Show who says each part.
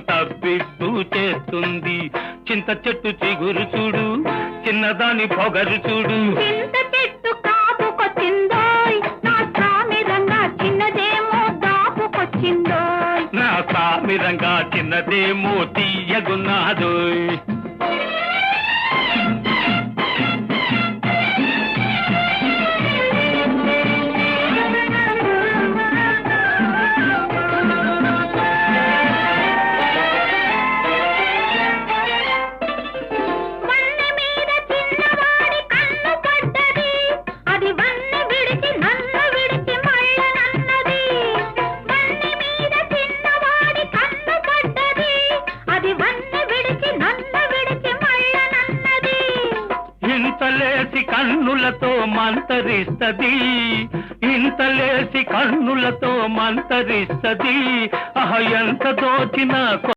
Speaker 1: తబ్బిబ్బు చేస్తుంది. చింత చెట్టు చిగురు చూడు చిన్నదాని పొగరు చూడు.
Speaker 2: చింత చెట్టు కాపుకొచ్చిందోయ్ నా సామిరంగా చిన్నదేమో దాపుకొచ్చిందోయ్.
Speaker 1: నా సామిరంగా చిన్నదేమో తీయగున్నాదోయ్. ఇంతలేసి కన్నులతో మంతరిస్తది. ఇంతలేసి కన్నులతో మంతరిస్తది. అహ ఎంత దోచిన